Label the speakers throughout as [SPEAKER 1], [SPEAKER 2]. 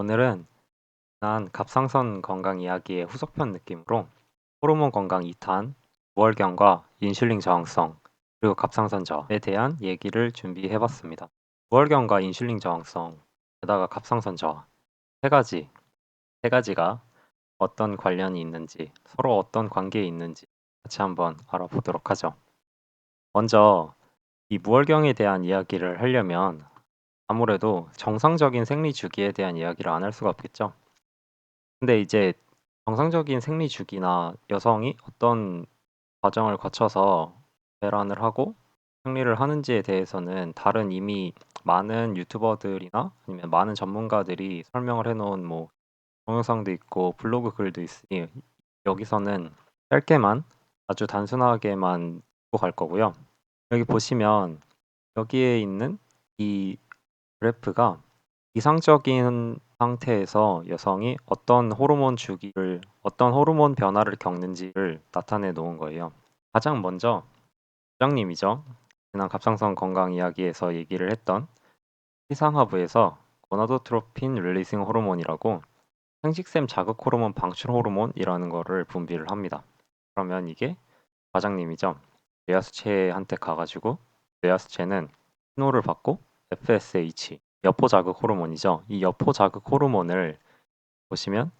[SPEAKER 1] 오늘은 지난 갑상선 건강 이야기의 후속편 느낌으로 호르몬 건강 2탄, 무월경과 인슐린 저항성, 그리고 갑상선 저하에 대한 얘기를 준비해 봤습니다. 무월경과 인슐린 저항성, 게다가 갑상선 저하 세 가지, 세 가지가 어떤 관련이 있는지, 서로 어떤 관계에 있는지 같이 한번 알아보도록 하죠. 먼저 이 무월경에 대한 이야기를 하려면 아무래도 정상적인 생리 주기에 대한 이야기를 안 할 수가 없겠죠. 근데 이제 정상적인 생리 주기나 여성이 어떤 과정을 거쳐서 배란을 하고 생리를 하는지에 대해서는 다른 이미 많은 유튜버들이나 아니면 많은 전문가들이 설명을 해 놓은 뭐 동영상도 있고 블로그 글도 있으니 여기서는 짧게만 아주 단순하게만 보고 갈 거고요. 여기 보시면 여기에 있는 이 그래프가 이상적인 상태에서 여성이 어떤 호르몬 주기를 어떤 호르몬 변화를 겪는지를 나타내 놓은 거예요. 가장 먼저 부장님이죠. 지난 갑상선 건강 이야기에서 얘기를 했던 시상하부에서 고나도트로핀 릴리싱 호르몬이라고 생식샘 자극 호르몬 방출 호르몬이라는 거를 분비를 합니다. 그러면 이게 과장님이죠. 뇌하수체한테 가가지고 뇌하수체는 신호를 받고 FSH 여포 자극 호르몬이죠. 이 여포 자극 호르몬을 보시면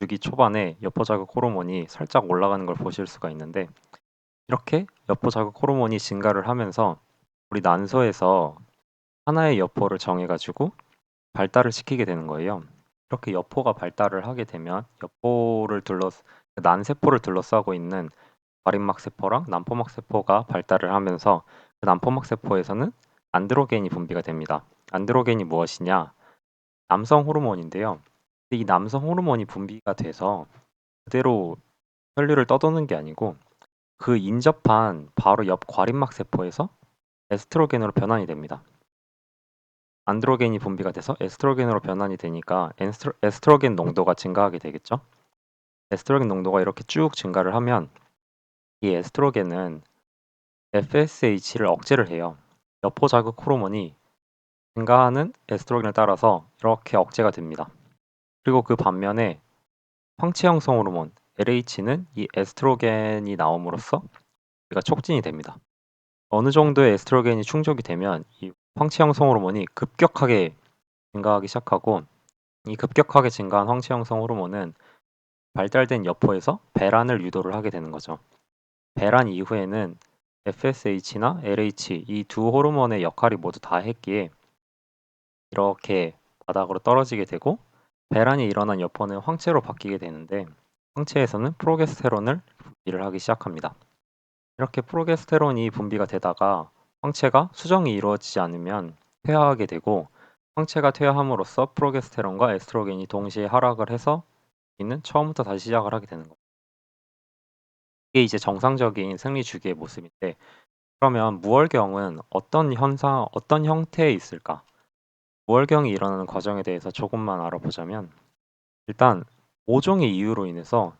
[SPEAKER 1] 주기 초반에 여포 자극 호르몬이 살짝 올라가는 걸 보실 수가 있는데 이렇게 여포 자극 호르몬이 증가를 하면서 우리 난소에서 하나의 여포를 정해 가지고 발달을 시키게 되는 거예요. 이렇게 여포가 발달을 하게 되면 여포를 둘러 난세포를 둘러싸고 있는 과림막 세포랑 난포막 세포가 발달을 하면서 그 난포막 세포에서는 안드로겐이 분비가 됩니다. 안드로겐이 무엇이냐? 남성 호르몬인데요. 이 남성 호르몬이 분비가 돼서 그대로 혈류를 떠도는 게 아니고 그 인접한 바로 옆 과림막 세포에서 에스트로겐으로 변환이 됩니다. 안드로겐이 분비가 돼서 에스트로겐으로 변환이 되니까 에스트로, 에스트로겐 농도가 증가하게 되겠죠. 에스트로겐 농도가 이렇게 쭉 증가를 하면 이 에스트로겐은 FSH를 억제를 해요. 여포 자극 호르몬이 증가하는 에스트로겐을 따라서 이렇게 억제가 됩니다. 그리고 그 반면에 황체 형성 호르몬 LH는 이 에스트로겐이 나옴으로써 우리가 촉진이 됩니다. 어느 정도의 에스트로겐이 충족이 되면 이 황체 형성 호르몬이 급격하게 증가하기 시작하고 이 급격하게 증가한 황체 형성 호르몬은 발달된 여포에서 배란을 유도를 하게 되는 거죠. 배란 이후에는 FSH나 LH 이 두 호르몬의 역할이 모두 다 했기에 이렇게 바닥으로 떨어지게 되고 배란이 일어난 여포는 황체로 바뀌게 되는데 황체에서는 프로게스테론을 분비를 하기 시작합니다. 이렇게 프로게스테론이 분비가 되다가 황체가 수정이 이루어지지 않으면 퇴화하게 되고 황체가 퇴화함으로써 프로게스테론과 에스트로겐이 동시에 하락을 해서 이는 처음부터 다시 시작을 하게 되는 거죠. 이게 이제 정상적인 생리 주기의 모습인데 그러면 무월경은 어떤 현상, 어떤 형태에 있을까? 무월경이 일어나는 과정에 대해서 조금만 알아보자면 일단 모종의 이유로 인해서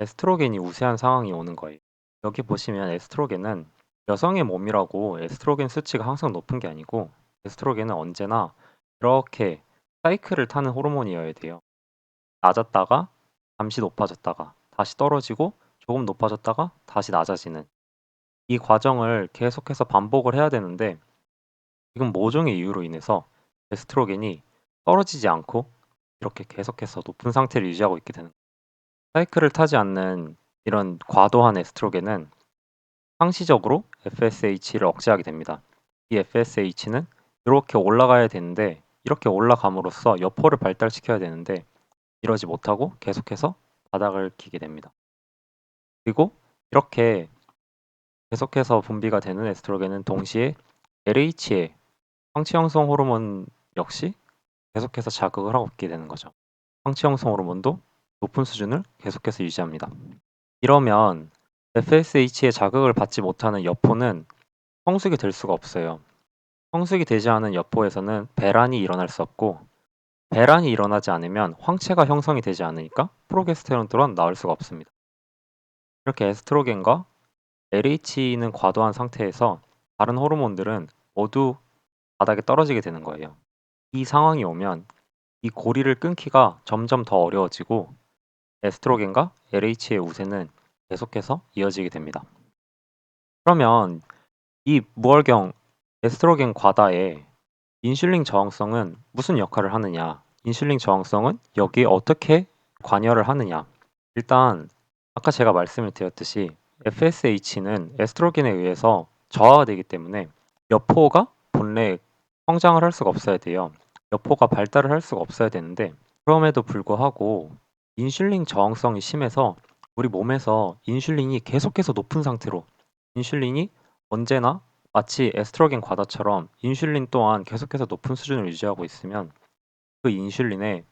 [SPEAKER 1] 에스트로겐이 우세한 상황이 오는 거예요. 여기 보시면 에스트로겐은 여성의 몸이라고 에스트로겐 수치가 항상 높은 게 아니고 에스트로겐은 언제나 이렇게 사이클을 타는 호르몬이어야 돼요. 낮았다가 잠시 높아졌다가 다시 떨어지고 조금 높아졌다가 다시 낮아지는 이 과정을 계속해서 반복을 해야 되는데 지금 모종의 이유로 인해서 에스트로겐이 떨어지지 않고 이렇게 계속해서 높은 상태를 유지하고 있게 되는. 사이클을 타지 않는 이런 과도한 에스트로겐은 상시적으로 FSH를 억제하게 됩니다. 이 FSH는 이렇게 올라가야 되는데 이렇게 올라감으로써 여포를 발달시켜야 되는데 이러지 못하고 계속해서 바닥을 기게 됩니다. 그리고 이렇게 계속해서 분비가 되는 에스트로겐은 동시에 LH의 황체 형성 호르몬 역시 계속해서 자극을 하고 있게 되는 거죠. 황체 형성 호르몬도 높은 수준을 계속해서 유지합니다. 이러면 FSH의 자극을 받지 못하는 여포는 성숙이 될 수가 없어요. 성숙이 되지 않은 여포에서는 배란이 일어날 수 없고 배란이 일어나지 않으면 황체가 형성이 되지 않으니까 프로게스테론 또한 나올 수가 없습니다. 이렇게 에스트로겐과 LH는 과도한 상태에서 다른 호르몬들은 모두 바닥에 떨어지게 되는 거예요. 이 상황이 오면 이 고리를 끊기가 점점 더 어려워지고 에스트로겐과 LH의 우세는 계속해서 이어지게 됩니다. 그러면 이 무월경 에스트로겐 과다의 인슐린 저항성은 무슨 역할을 하느냐? 인슐린 저항성은 여기에 어떻게 관여를 하느냐? 일단 아까 제가 말씀을 드렸듯이 FSH는 에스트로겐에 의해서 저하가 되기 때문에 여포가 본래 성장을 할 수가 없어야 돼요. 여포가 발달을 할 수가 없어야 되는데 그럼에도 불구하고 인슐린 저항성이 심해서 우리 몸에서 인슐린이 계속해서 높은 상태로 인슐린이 언제나 마치 에스트로겐 과다처럼 인슐린 또한 계속해서 높은 수준을 유지하고 있으면 그 인슐린에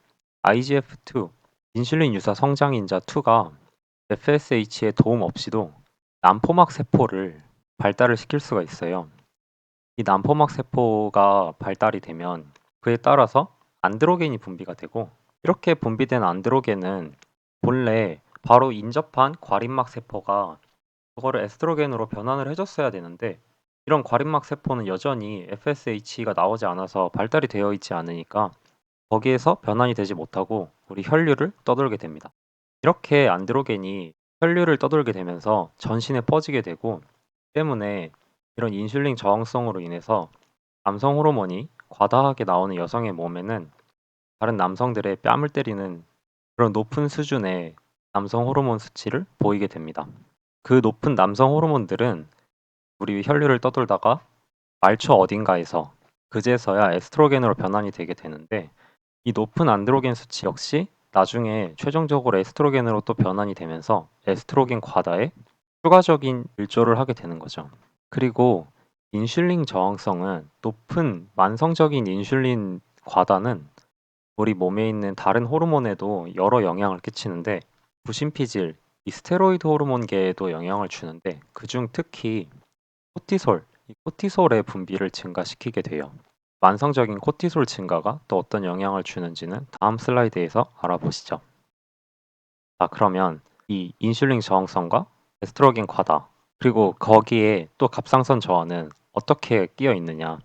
[SPEAKER 1] IGF-2 인슐린 유사 성장인자 2가 FSH의 도움 없이도 난포막 세포를 발달을 시킬 수가 있어요. 이 난포막 세포가 발달이 되면 그에 따라서 안드로겐이 분비가 되고 이렇게 분비된 안드로겐은 본래 바로 인접한 과림막 세포가 그거를 에스트로겐으로 변환을 해줬어야 되는데 이런 과림막 세포는 여전히 FSH가 나오지 않아서 발달이 되어 있지 않으니까 거기에서 변환이 되지 못하고 우리 혈류를 떠돌게 됩니다. 이렇게 안드로겐이 혈류를 떠돌게 되면서 전신에 퍼지게 되고 때문에 이런 인슐린 저항성으로 인해서 남성 호르몬이 과다하게 나오는 여성의 몸에는 다른 남성들의 뺨을 때리는 그런 높은 수준의 남성 호르몬 수치를 보이게 됩니다. 그 높은 남성 호르몬들은 우리 혈류를 떠돌다가 말초 어딘가에서 그제서야 에스트로겐으로 변환이 되게 되는데 이 높은 안드로겐 수치 역시 나중에 최종적으로 에스트로겐으로 또 변환이 되면서 에스트로겐 과다에 추가적인 일조를 하게 되는 거죠. 그리고 인슐린 저항성은 높은 만성적인 인슐린 과다는 우리 몸에 있는 다른 호르몬에도 여러 영향을 끼치는데 부신피질, 이 스테로이드 호르몬계에도 영향을 주는데 그중 특히 코티솔, 이 코티솔의 분비를 증가시키게 돼요. 만성적인 코티솔 증가가 또 어떤 영향을 주는지는 다음 슬라이드에서 알아보시죠. 자, 그러면 이 인슐린 저항성과 에스트로겐 과다, 그리고 거기에 또 갑상선 저하는 어떻게 끼어 있느냐,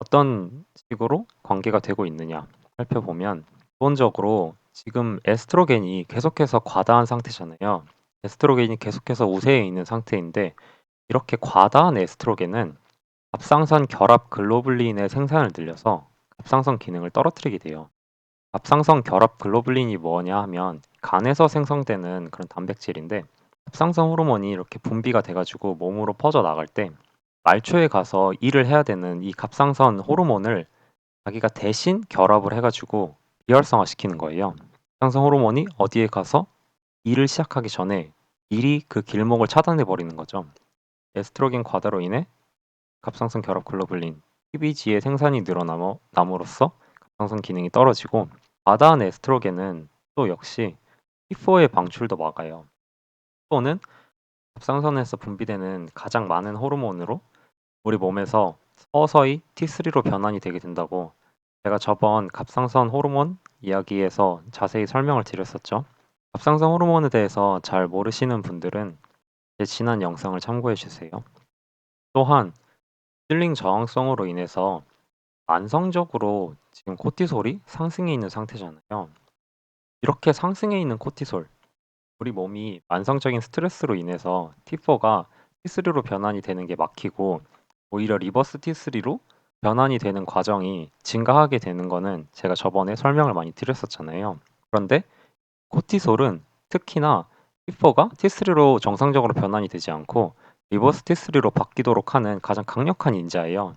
[SPEAKER 1] 어떤 식으로 관계가 되고 있느냐 살펴보면 기본적으로 지금 에스트로겐이 계속해서 과다한 상태잖아요. 에스트로겐이 계속해서 우세에 있는 상태인데 이렇게 과다한 에스트로겐은 갑상선 결합 글로불린의 생산을 늘려서 갑상선 기능을 떨어뜨리게 돼요. 갑상선 결합 글로불린이 뭐냐 하면 간에서 생성되는 그런 단백질인데 갑상선 호르몬이 이렇게 분비가 돼가지고 몸으로 퍼져 나갈 때 말초에 가서 일을 해야 되는 이 갑상선 호르몬을 자기가 대신 결합을 해가지고 비활성화 시키는 거예요. 갑상선 호르몬이 어디에 가서 일을 시작하기 전에 일이 그 길목을 차단해 버리는 거죠. 에스트로겐 과다로 인해 갑상선 결합 글로불린 PBG의 생산이 늘어남으로써 갑상선 기능이 떨어지고 과다한 에스트로겐은 또 역시 T4의 방출도 막아요. T4는 갑상선에서 분비되는 가장 많은 호르몬으로 우리 몸에서 서서히 T3로 변환이 되게 된다고 제가 저번 갑상선 호르몬 이야기에서 자세히 설명을 드렸었죠. 갑상선 호르몬에 대해서 잘 모르시는 분들은 제 지난 영상을 참고해 주세요. 또한 실링 저항성으로 인해서 만성적으로 지금 코티솔이 상승해 있는 상태잖아요. 이렇게 상승해 있는 코티솔, 우리 몸이 만성적인 스트레스로 인해서 T4가 T3로 변환이 되는 게 막히고 오히려 리버스 T3로 변환이 되는 과정이 증가하게 되는 거는 제가 저번에 설명을 많이 드렸었잖아요. 그런데 코티솔은 특히나 T4가 T3로 정상적으로 변환이 되지 않고 리버스 T3로 바뀌도록 하는 가장 강력한 인자예요.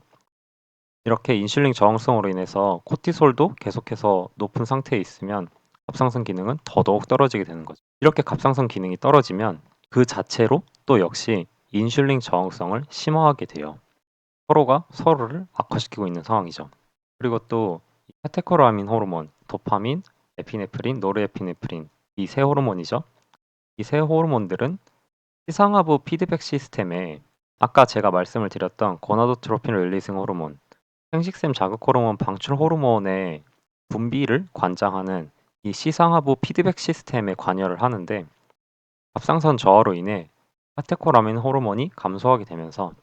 [SPEAKER 1] 이렇게 인슐린 저항성으로 인해서 코티솔도 계속해서 높은 상태에 있으면 갑상선 기능은 더더욱 떨어지게 되는 거죠. 이렇게 갑상선 기능이 떨어지면 그 자체로 또 역시 인슐린 저항성을 심화하게 돼요. 서로가 서로를 악화시키고 있는 상황이죠. 그리고 또 카테코라민 호르몬, 도파민, 에피네프린, 노르에피네프린 이 세 호르몬이죠. 이 세 호르몬들은 시상하부 피드백 시스템에 아까 제가 말씀을 드렸던 고나도트로핀 릴리징 호르몬, 생식샘 자극 호르몬 방출 호르몬의 분비를 관장하는 이 시상하부 피드백 시스템에 관여를 하는데 갑상선 저하로 인해 카테코라민 호르몬이 감소하게 되면서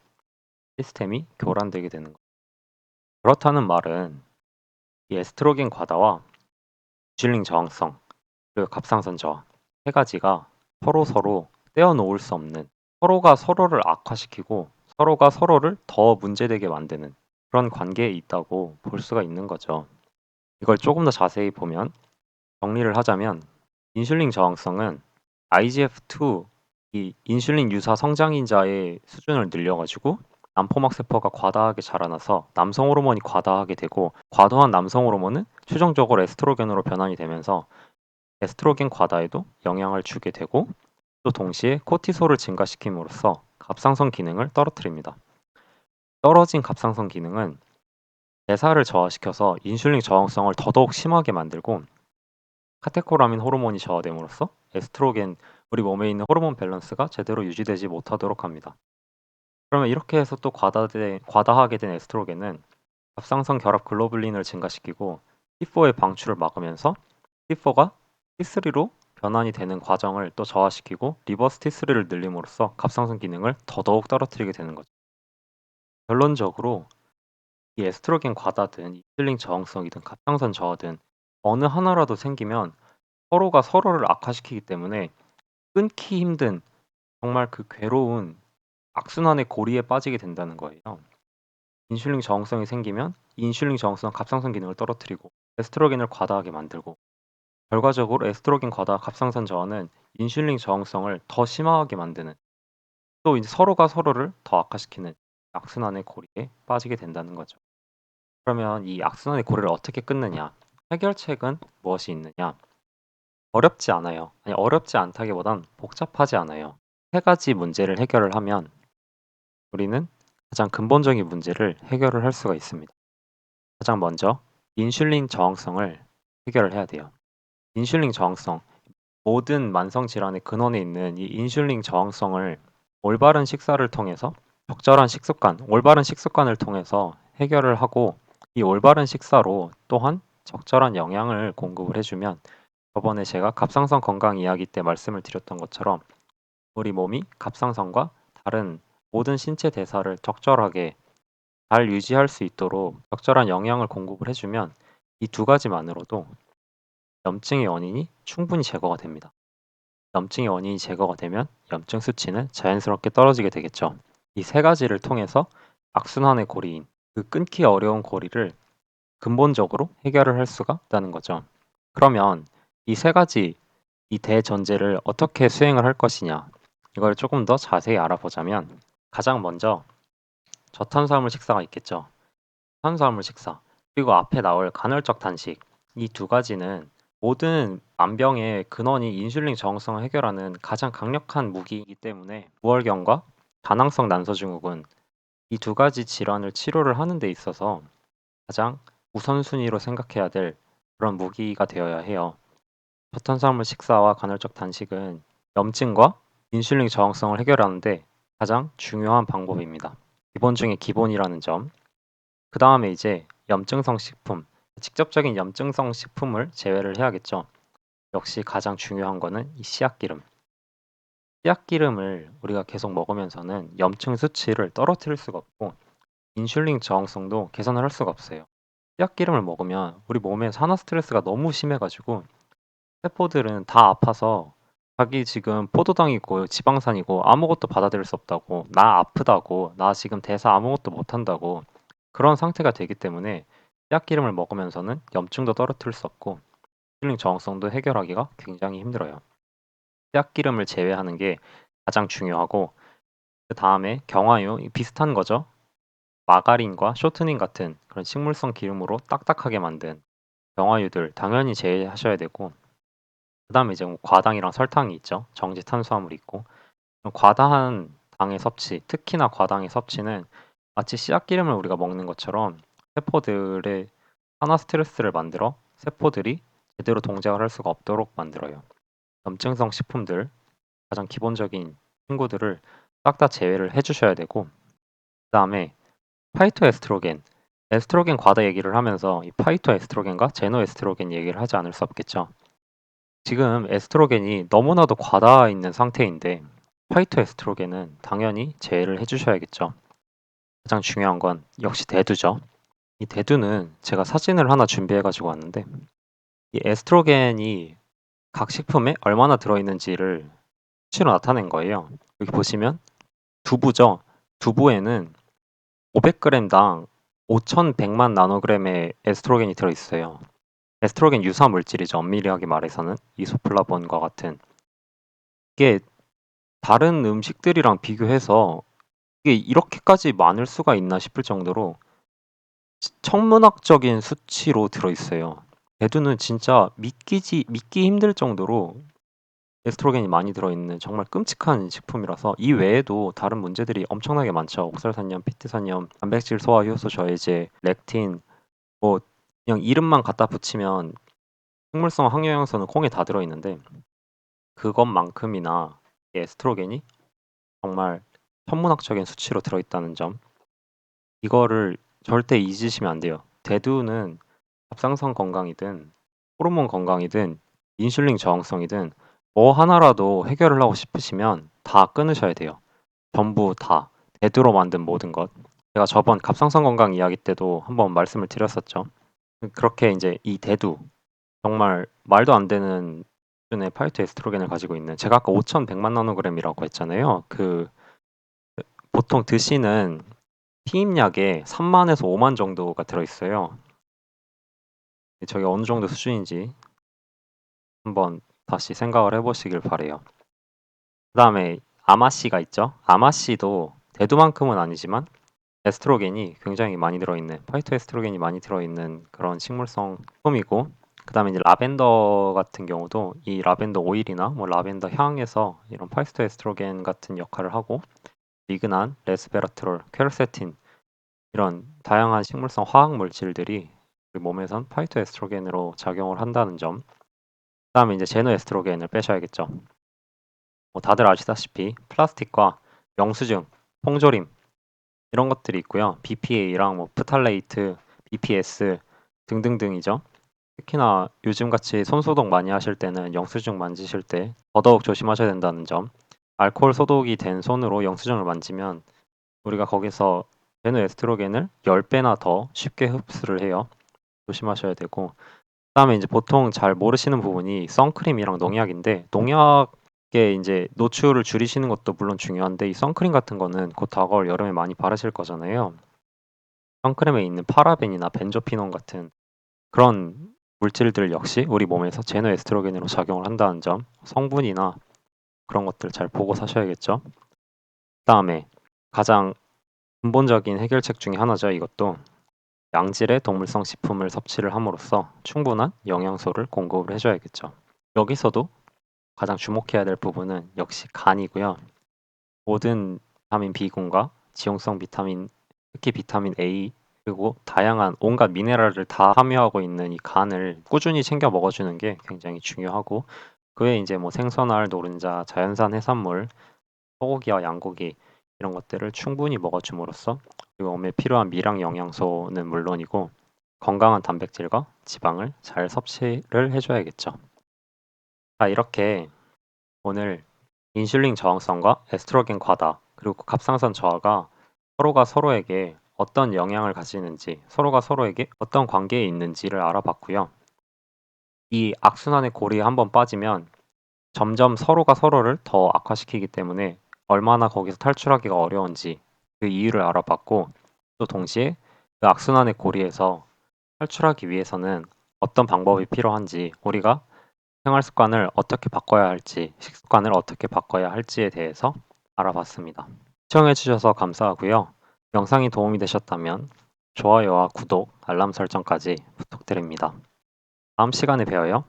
[SPEAKER 1] 시스템이 교란되게 되는 것. 그렇다는 말은 이 에스트로겐 과다와 인슐린 저항성, 그리고 갑상선 저하 세 가지가 서로 서로 떼어놓을 수 없는 서로가 서로를 악화시키고 서로가 서로를 더 문제되게 만드는 그런 관계에 있다고 볼 수가 있는 거죠. 이걸 조금 더 자세히 보면 정리를 하자면 인슐린 저항성은 IGF-2 이 인슐린 유사 성장인자의 수준을 늘려가지고 남포막 세포가 과다하게 자라나서 남성 호르몬이 과다하게 되고 과도한 남성 호르몬은 최종적으로 에스트로겐으로 변환이 되면서 에스트로겐 과다에도 영향을 주게 되고 또 동시에 코티솔을 증가시킴으로써 갑상선 기능을 떨어뜨립니다. 떨어진 갑상선 기능은 대사를 저하시켜서 인슐린 저항성을 더더욱 심하게 만들고 카테코라민 호르몬이 저하됨으로써 에스트로겐 우리 몸에 있는 호르몬 밸런스가 제대로 유지되지 못하도록 합니다. 그러면 이렇게 해서 또 과다되, 과다하게 된 에스트로겐은 갑상선 결합 글로불린을 증가시키고 T4의 방출을 막으면서 T4가 T3로 변환이 되는 과정을 또 저하시키고 리버스 T3를 늘림으로써 갑상선 기능을 더더욱 떨어뜨리게 되는 거죠. 결론적으로 이 에스트로겐 과다든 이슬링 저항성이든 갑상선 저하든 어느 하나라도 생기면 서로가 서로를 악화시키기 때문에 끊기 힘든 정말 그 괴로운 악순환의 고리에 빠지게 된다는 거예요. 인슐린 저항성이 생기면 인슐린 저항성 갑상선 기능을 떨어뜨리고 에스트로겐을 과다하게 만들고 결과적으로 에스트로겐 과다 갑상선 저하는 인슐린 저항성을 더 심하게 만드는 또 이제 서로가 서로를 더 악화시키는 악순환의 고리에 빠지게 된다는 거죠. 그러면 이 악순환의 고리를 어떻게 끊느냐? 해결책은 무엇이 있느냐? 어렵지 않아요. 아니, 어렵지 않다기보단 복잡하지 않아요. 세 가지 문제를 해결을 하면 우리는 가장 근본적인 문제를 해결을 할 수가 있습니다. 가장 먼저 인슐린 저항성을 해결을 해야 돼요. 인슐린 저항성, 모든 만성 질환의 근원에 있는 이 인슐린 저항성을 올바른 식사를 통해서 적절한 식습관, 올바른 식습관을 통해서 해결을 하고 이 올바른 식사로 또한 적절한 영양을 공급을 해주면 저번에 제가 갑상선 건강 이야기 때 말씀을 드렸던 것처럼 우리 몸이 갑상선과 다른 모든 신체 대사를 적절하게 잘 유지할 수 있도록 적절한 영양을 공급을 해주면 이 두 가지만으로도 염증의 원인이 충분히 제거가 됩니다. 염증의 원인이 제거가 되면 염증 수치는 자연스럽게 떨어지게 되겠죠. 이 세 가지를 통해서 악순환의 고리인 그 끊기 어려운 고리를 근본적으로 해결을 할 수가 있다는 거죠. 그러면 이 세 가지 이 대전제를 어떻게 수행을 할 것이냐 이걸 조금 더 자세히 알아보자면 가장 먼저 저탄수화물 식사가 있겠죠. 탄수화물 식사 그리고 앞에 나올 간헐적 단식 이 두 가지는 모든 만병의 근원이 인슐린 저항성을 해결하는 가장 강력한 무기이기 때문에 무월경과 다낭성 난소증후군 이 두 가지 질환을 치료를 하는 데 있어서 가장 우선순위로 생각해야 될 그런 무기가 되어야 해요. 저탄수화물 식사와 간헐적 단식은 염증과 인슐린 저항성을 해결하는데 가장 중요한 방법입니다. 기본 중에 기본이라는 점. 그 다음에 이제 염증성 식품, 직접적인 염증성 식품을 제외를 해야겠죠. 역시 가장 중요한 거는 이 씨앗기름. 씨앗기름을 우리가 계속 먹으면서는 염증 수치를 떨어뜨릴 수가 없고 인슐린 저항성도 개선을 할 수가 없어요. 씨앗기름을 먹으면 우리 몸에 산화 스트레스가 너무 심해가지고 세포들은 다 아파서 자기 지금 포도당이고 지방산이고 아무것도 받아들일 수 없다고 나 아프다고 나 지금 대사 아무것도 못한다고 그런 상태가 되기 때문에 씨앗기름을 먹으면서는 염증도 떨어뜨릴 수 없고 인슐린 저항성도 해결하기가 굉장히 힘들어요. 씨앗기름을 제외하는 게 가장 중요하고 그 다음에 경화유 비슷한 거죠. 마가린과 쇼트닝 같은 그런 식물성 기름으로 딱딱하게 만든 경화유들 당연히 제외하셔야 되고 그 다음에 이제 뭐 과당이랑 설탕이 있죠. 정제 탄수화물이 있고 과다한 당의 섭취, 특히나 과당의 섭취는 마치 씨앗기름을 우리가 먹는 것처럼 세포들의 산화 스트레스를 만들어 세포들이 제대로 동작을 할 수가 없도록 만들어요. 염증성 식품들 가장 기본적인 친구들을 싹 다 제외를 해주셔야 되고 그 다음에 파이토 에스트로겐 에스트로겐 과다 얘기를 하면서 이 파이토 에스트로겐과 제노 에스트로겐 얘기를 하지 않을 수 없겠죠. 지금 에스트로겐이 너무나도 과다 있는 상태인데 파이토 에스트로겐은 당연히 제외를 해주셔야겠죠. 가장 중요한 건 역시 대두죠. 이 대두는 제가 사진을 하나 준비해 가지고 왔는데 이 에스트로겐이 각 식품에 얼마나 들어있는지를 수치로 나타낸 거예요. 여기 보시면 두부죠. 두부에는 500g당 5,100만 나노그램의 에스트로겐이 들어있어요. 에스트로겐 유사 물질이죠. 엄밀하게 말해서는 이소플라본과 같은 이게 다른 음식들이랑 비교해서 이게 이렇게까지 많을 수가 있나 싶을 정도로 천문학적인 수치로 들어있어요. 대두는 진짜 믿기지 믿기 힘들 정도로 에스트로겐이 많이 들어있는 정말 끔찍한 식품이라서 이 외에도 다른 문제들이 엄청나게 많죠. 옥살산염, 피트산염, 단백질 소화 효소 저해제, 렉틴 뭐 그냥 이름만 갖다 붙이면 식물성 항영양소는 콩에 다 들어있는데 그것만큼이나 이 에스트로겐이 정말 천문학적인 수치로 들어있다는 점 이거를 절대 잊으시면 안 돼요. 대두는 갑상선 건강이든 호르몬 건강이든 인슐린 저항성이든 뭐 하나라도 해결을 하고 싶으시면 다 끊으셔야 돼요. 전부 다 대두로 만든 모든 것. 제가 저번 갑상선 건강 이야기 때도 한번 말씀을 드렸었죠. 그렇게 이제 이 대두 정말 말도 안 되는 수준의 파이토 에스트로겐을 가지고 있는 제가 아까 5,100만 나노그램이라고 했잖아요. 그 보통 드시는 피임약에 3만에서 5만 정도가 들어있어요. 저게 어느 정도 수준인지 한번 다시 생각을 해보시길 바래요. 그 다음에 아마씨가 있죠. 아마씨도 대두만큼은 아니지만 에스트로겐이 굉장히 많이 들어있는 파이토 에스트로겐이 많이 들어있는 그런 식물성 품이고 그 다음에 이제 라벤더 같은 경우도 이 라벤더 오일이나 뭐 라벤더 향에서 이런 파이토 에스트로겐 같은 역할을 하고 리그난, 레스베라트롤, 퀘르세틴 이런 다양한 식물성 화학 물질들이 우리 몸에선 파이토 에스트로겐으로 작용을 한다는 점. 그다음에 이제 제노 에스트로겐을 빼셔야겠죠. 뭐 다들 아시다시피 플라스틱과 영수증, 홍조림 이런 것들이 있고요. BPA랑 뭐 프탈레이트, BPS 등등등이죠. 특히나 요즘같이 손소독 많이 하실 때는 영수증 만지실 때 더더욱 조심하셔야 된다는 점. 알코올 소독이 된 손으로 영수증을 만지면 우리가 거기서 제노 에스트로겐을 10배나 더 쉽게 흡수를 해요. 조심하셔야 되고 그다음에 이제 보통 잘 모르시는 부분이 선크림이랑 농약인데 농약에 이제 노출을 줄이시는 것도 물론 중요한데 이 선크림 같은 거는 곧 다가올 여름에 많이 바르실 거잖아요. 선크림에 있는 파라벤이나 벤조피논 같은 그런 물질들 역시 우리 몸에서 제노 에스트로겐으로 작용을 한다는 점, 성분이나 그런 것들 잘 보고 사셔야겠죠. 그다음에 가장 근본적인 해결책 중에 하나죠. 이것도 양질의 동물성 식품을 섭취를 함으로써 충분한 영양소를 공급을 해줘야겠죠. 여기서도 가장 주목해야 될 부분은 역시 간이고요. 모든 비타민 B군과 지용성 비타민, 특히 비타민 A 그리고 다양한 온갖 미네랄을 다 함유하고 있는 이 간을 꾸준히 챙겨 먹어주는 게 굉장히 중요하고 그 외에 이제 뭐 생선알, 노른자, 자연산 해산물, 소고기와 양고기 이런 것들을 충분히 먹어줌으로써 그리고 몸에 필요한 미량 영양소는 물론이고 건강한 단백질과 지방을 잘 섭취를 해줘야겠죠. 자, 이렇게 오늘 인슐린 저항성과 에스트로겐 과다 그리고 갑상선 저하가 서로가 서로에게 어떤 영향을 가지는지 서로가 서로에게 어떤 관계에 있는지를 알아봤고요. 이 악순환의 고리에 한번 빠지면 점점 서로가 서로를 더 악화시키기 때문에 얼마나 거기서 탈출하기가 어려운지 그 이유를 알아봤고 또 동시에 그 악순환의 고리에서 탈출하기 위해서는 어떤 방법이 필요한지 우리가 생활 습관을 어떻게 바꿔야 할지 식습관을 어떻게 바꿔야 할지에 대해서 알아봤습니다. 시청해 주셔서 감사하고요. 영상이 도움이 되셨다면 좋아요와 구독, 알람 설정까지 부탁드립니다. 다음 시간에 뵈어요.